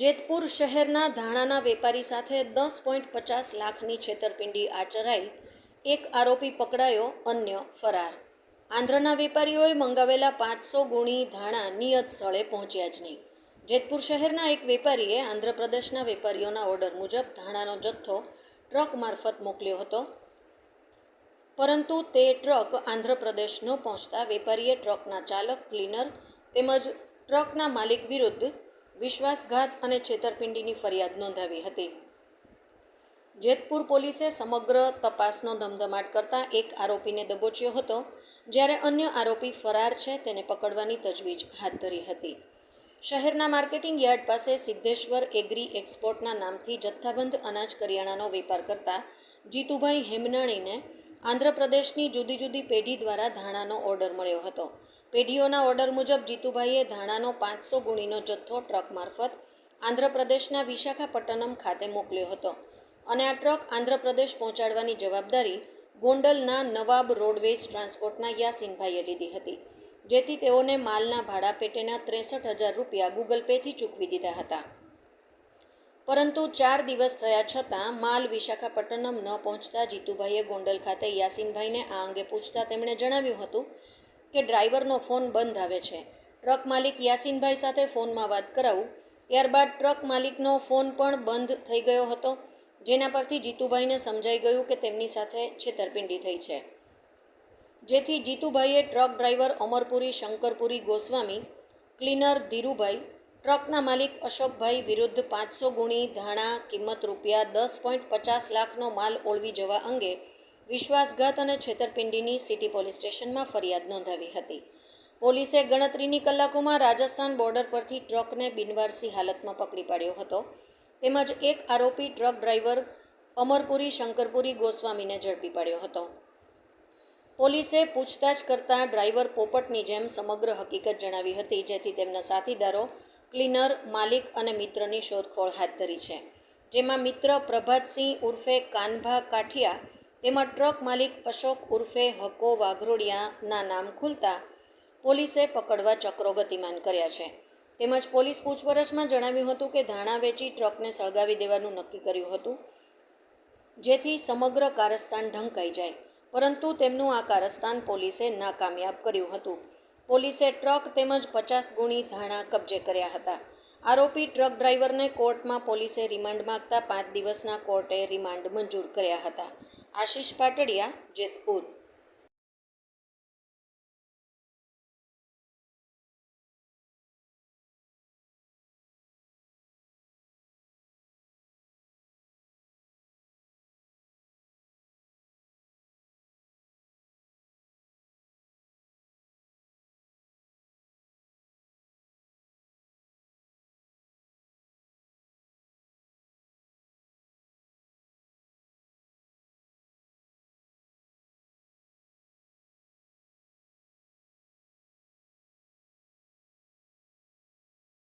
જેતપુર શહેરના ધાણાના વેપારી સાથે દસ પોઈન્ટ પચાસ લાખની છેતરપિંડી આચરાઈ. એક આરોપી પકડાયો, અન્ય ફરાર. આંધ્રના વેપારીઓએ મંગાવેલા પાંચસો ગુણી ધાણા નિયત સ્થળે પહોંચ્યા જ નહીં. જેતપુર શહેરના એક વેપારીએ આંધ્રપ્રદેશના વેપારીઓના ઓર્ડર મુજબ ધાણાનો જથ્થો ટ્રક મારફત મોકલ્યો હતો. પરંતુ તે ટ્રક આંધ્રપ્રદેશ ન પહોંચતા વેપારીએ ટ્રકના ચાલક, ક્લીનર તેમજ ટ્રકના માલિક વિરુદ્ધ વિશ્વાસઘાત અને છેતરપિંડીની ફરિયાદ નોંધાવી હતી. જેતપુર પોલીસે સમગ્ર તપાસનો ધમધમાટ કરતા એક આરોપીને દબોચ્યો હતો, જ્યારે અન્ય આરોપી ફરાર છે તેને પકડવાની તજવીજ હાથ ધરી હતી. શહેરના માર્કેટિંગ યાર્ડ પાસે સિદ્ધેશ્વર એગ્રી એક્સપોર્ટના નામથી જથ્થાબંધ અનાજ કરિયાણાનો વેપાર કરતા જીતુભાઈ હેમનાણીને આંધ્રપ્રદેશની જુદી જુદી પેઢી દ્વારા ધાણાનો ઓર્ડર મળ્યો હતો. પેઢીઓના ઓર્ડર મુજબ જીતુભાઈએ ધાણાનો પાંચસો ગુણીનો જથ્થો ટ્રક મારફત આંધ્રપ્રદેશના વિશાખાપટ્ટનમ ખાતે મોકલ્યો હતો. અને આ ટ્રક આંધ્રપ્રદેશ પહોંચાડવાની જવાબદારી ગોંડલના નવાબ રોડવેઝ ટ્રાન્સપોર્ટના યાસીનભાઈએ લીધી હતી, જેથી તેઓને માલના ભાડા પેટેના ત્રેસઠ હજાર રૂપિયા ગૂગલ પેથી ચૂકવી દીધા હતા. પરંતુ ચાર દિવસ થયા છતાં માલ વિશાખાપટ્ટનમ ન પહોંચતા જીતુભાઈએ ગોંડલ ખાતે યાસીનભાઈને આ અંગે પૂછતા તેમણે જણાવ્યું હતું કે ડ્રાઈવરનો ફોન બંધ આવે છે. ટ્રક માલિક યાસીનભાઈ સાથે ફોનમાં વાત કરાવું, ત્યારબાદ ટ્રક માલિકનો ફોન પણ બંધ થઈ ગયો હતો, જેના પરથી જીતુભાઈને સમજાઈ ગયું કે તેમની સાથે છેતરપિંડી થઈ છે. જેથી જીતુભાઈએ truck driver Amarpuri, Shankarpuri, Goswami, cleaner Dhirubhai, ટ્રકના માલિક અશોકભાઈ વિરુદ્ધ પાંચસો ગુણી ધાણા, કિંમત રૂપિયા દસ પોઈન્ટ પચાસ લાખનો માલ ઓળવી જવા અંગે વિશ્વાસઘાત અને છેતરપિંડીની સિટી પોલીસ સ્ટેશનમાં ફરિયાદ નોંધાવી હતી. પોલીસે ગણતરીની કલાકોમાં રાજસ્થાન બોર્ડર પરથી ટ્રકને બિનવારસી હાલતમાં પકડી પાડ્યો હતો. તેમજ એક આરોપી ટ્રક ડ્રાઈવર અમરપુરી શંકરપુરી ગોસ્વામીને ઝડપી પાડ્યો હતો. પોલીસે પૂછતાછ કરતાં ડ્રાઈવર પોપટની જેમ સમગ્ર હકીકત જણાવી હતી, જેથી તેમના સાથીદારો, ક્લીનર, માલિક અને મિત્રની શોધખોળ હાથ ધરી છે. જેમાં મિત્ર પ્રભાતસિંહ ઉર્ફે કાનભા કાઠિયા તેમજ ટ્રક માલિક અશોક ઉર્ફે હકો વાઘરોડિયાના નામ ખુલતા પોલીસે પકડવા ચક્રો ગતિમાન કર્યા છે. તેમજ પોલીસ પૂછપરછમાં જણાવ્યું હતું કે ધાણા વેચી ટ્રકને સળગાવી દેવાનું નક્કી કર્યું હતું, જેથી સમગ્ર કારસ્તાન ઢંકાઈ જાય. પરંતુ તેમનું આ કારસ્તાન પોલીસે નાકામયાબ કર્યું હતું. પોલીસે ટ્રક તેમજ પચાસ ગુણી ધાણા કબજે કર્યા હતા. આરોપી ટ્રક ડ્રાઈવરને કોર્ટમાં પોલીસે રિમાન્ડ માગતા પાંચ દિવસના કોર્ટે રિમાન્ડ મંજૂર કર્યા હતા. આશીષ પાટડિયા, જેતપુર.